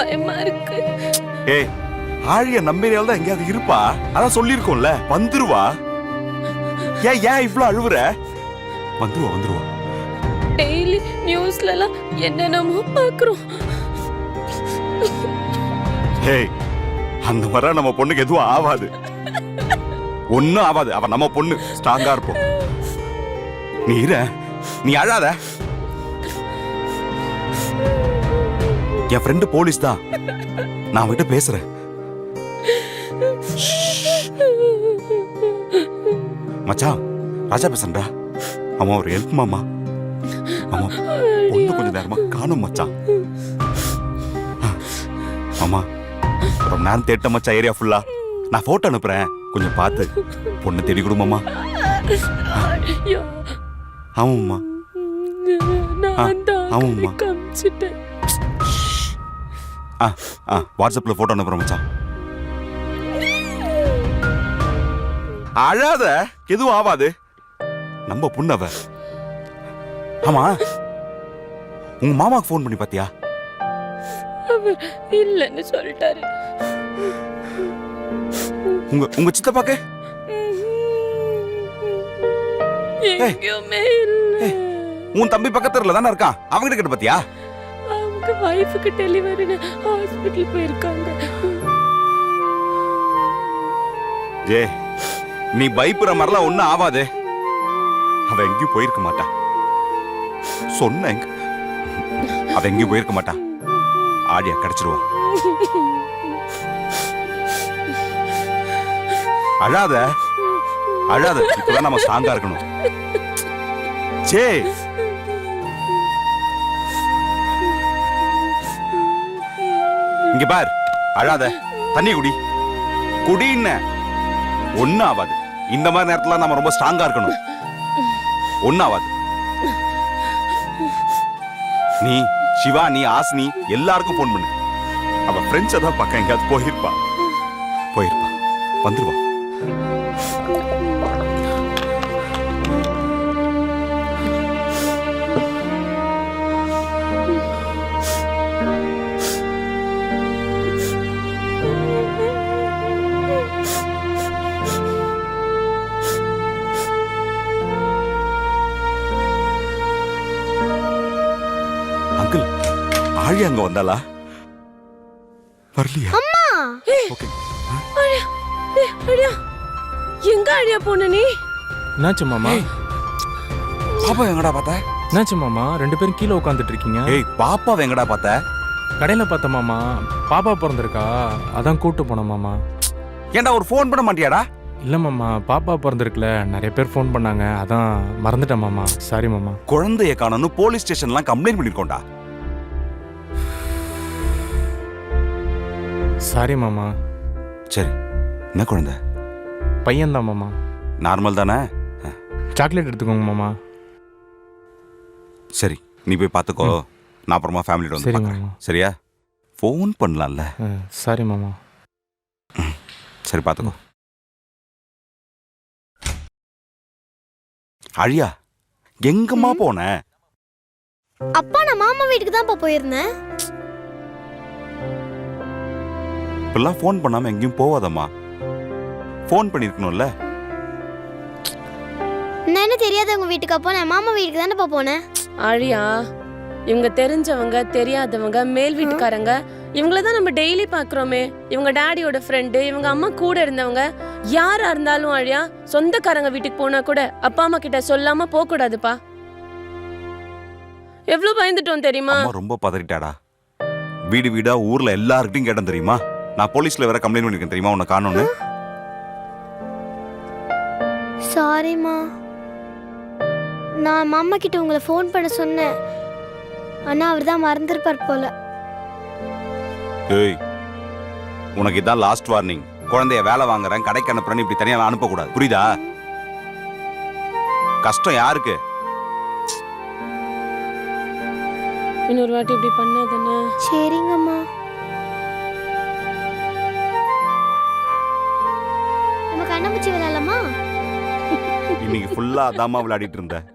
பயமா இருக்கு. ஏய் ஆழிய நம்பினால் தான் எங்கேயாவது இருப்பா? அதான் சொல்லியிருக்கோம்ல வந்துருவா? ஏன் ஏன் இவ்ளோ அழுவுற? வந்துருவா வந்துருவா. டெய்லி நியூஸ்ல எல்லாம் என்னென்னமோ பாக்குறோம் ஏய் அந்த மாதிரி நம்ம பொண்ணுக்கு எதுவும் ஆகாது ஒண்ணும் ஆகாது அவ நம்ம பொண்ணு. ஸ்ட்ராங்கா இருப்போம். நீ இரு. நீ அழாத. என் ஃப்ரெண்டு போலீஸ் தான். நான் அவன்கிட்ட பேசுறேன். மச்சான் ராஜா பேசுறா அவன் ஒரு ஹெல்ப் மாமா. அவன் பொண்ணு கொஞ்ச நேரமா காணும் மச்சான். மாமா ரொம்ப நேரம் தேட்ட மச்சான் ஏரியா ஃபுல்லா நான் போட்டோ அனுப்புறேன். கொஞ்சம் பார்த்து. பொண்ணு தேடி கொடுமாமா ஆமாம்மா. நான் தான் ஆமாம்மா. ஆ ஆ வாட்ஸ்அப்ல போட்டோ அனுப்புறேன் மச்சான். அழாத எதுவும் ஆவாது. நம்ம புண்ணவ ஆமா. உங்க மாமாக்கு ஃபோன் பண்ணி பாத்தியா? அவர் இல்லைன்னு சொல்லிட்டாரு. உங்க உங்க சித்தப்பாக்கு? எங்கேயுமே இல்ல. உன் தம்பி பக்கத்துல தானே இருக்கான்? அவங்கிட்ட கிட்ட பாத்தியா? அவங்க வைஃபுக்கு டெலிவரின்னு ஹாஸ்பிட்டல் போயிருக்காங்க. ஜே நீ பயப்படுற மாதிரிலாம் ஒண்ணும் ஆவாதே. அவ எங்கேயும் போயிருக்க மாட்டா. சொன்னேங்க அவ எங்கேயும் போயிருக்க மாட்டா. ஆடியா கிடைச்சிருவா. அழாத. அழாத. இப்பதான் நம்ம ஸ்ட்ராங்கா இருக்கணும். ஜே இங்க பார். அழாத. தண்ணி குடி. குடின்னு ஒன்னும் ஆகாது இந்த மாதிரி நேரத்துல நம்ம ரொம்ப ஸ்ட்ராங்கா இருக்கணும். ஒன்னும் ஆகாது நீ சிவா நீ ஆசினி எல்லாருக்கும் ஃபோன் பண்ணு. அவ ஃப்ரெண்ட்ஸ் தான் பக்கம் எங்கேயாவது போயிருப்பா. போயிருப்பா. வந்துருவா. வந்தாளா? வரலையா? ஓகே. அழியா ஏய், அழியா. எங்க அழியா போன நீ? என்னாச்சு மாமா? பாப்பா எங்கடா பார்த்த? என்னாச்சு மாமா? ரெண்டு பேரும் கீழே உட்காந்துட்டு இருக்கீங்க. ஏய் பாப்பாவை எங்கடா பார்த்த? கடையில பார்த்த மாமா பாப்பா பிறந்திருக்கா? அதான் கூட்டு போனேன் மாமா. ஏன்டா ஒரு ஃபோன் பண்ண மாட்டியாடா? இல்ல மாமா பாப்பா பிறந்திருக்குல. நிறைய பேர் ஃபோன் பண்ணாங்க. அதான் மறந்துட்டேன் மாமா. சாரி மாமா. குழந்தைய காணோன்னு போலீஸ் ஸ்டேஷன்லாம் கம்ப்ளைண்ட் பண்ணிருக்கோம்டா. சாரி மாமா. சரி என்ன குழந்தை? பையன்தான் மாமா. நார்மல் தானே? சாக்லேட் எடுத்துக்கோங்க மாமா. சரி நீ போய் பார்த்துக்கோ. நான் அப்புறமா ஃபேமிலியோட வந்து பார்க்கறேன். மாமா. சரியா? ஃபோன் பண்ணலாம்ல. சாரி மாமா. சரி பார்த்துக்கோ. அழியா எங்கம்மா போன? அப்பா நான் மாமா வீட்டுக்கு தான்ப்பா போயிருந்தேன். இப்பெல்லாம் ஃபோன் பண்ணாம எங்கேயும் போவாதம்மா. ஃபோன் பண்ணிருக்கணும்ல? நான் என்ன தெரியாதவங்க வீட்டுக்கு போனேன்? மாமா வீட்டுக்கு தானேப்பா போனேன்? அழியா இவங்க தெரிஞ்சவங்க தெரியாதவங்க மேல் வீட்டுக்காரங்க இவங்கள தான் நம்ம டெய்லி பாக்குறோமே இவங்க டாடியோட ஃப்ரெண்டு இவங்க அம்மா கூட இருந்தவங்க யாரா இருந்தாலும் அழியா சொந்தக்காரங்க வீட்டுக்கு போனா கூட அப்பா அம்மா கிட்ட சொல்லாம போக கூடாதுப்பா எவ்வளவு பயந்துட்டோம் தெரியுமா? அம்மா ரொம்ப பதறிட்டாடா. வீடு வீடா ஊர்ல எல்லார்கிட்டயும் கேட்டேன் தெரியுமா? நான் போலீஸ்ல வேற கம்ப்ளைண்ட் பண்ணிருக்கேன் தெரியுமா உன்னை காணோன்னு? சாரிம்மா நான் மாமா கிட்ட உங்களை ஃபோன் பண்ண சொன்னேன். ஆனா அவர் தான் மறந்துருப்பார் போல. ஏய் உனக்கு இதான் லாஸ்ட் வார்னிங் குழந்தைய வேலை வாங்குறேன் கடைக்கு அனுப்புறேன்னு இப்படி தனியா அனுப்பக்கூடாது. புரியுதா? கஷ்டம் யாருக்கு? இன்னொரு வாட்டி இப்படி பண்ணாதானே சரிங்கம்மா. இன்னைக்கு ஃபுல்லாக அதாம்மா விளையாடிட்டு இருந்தேன்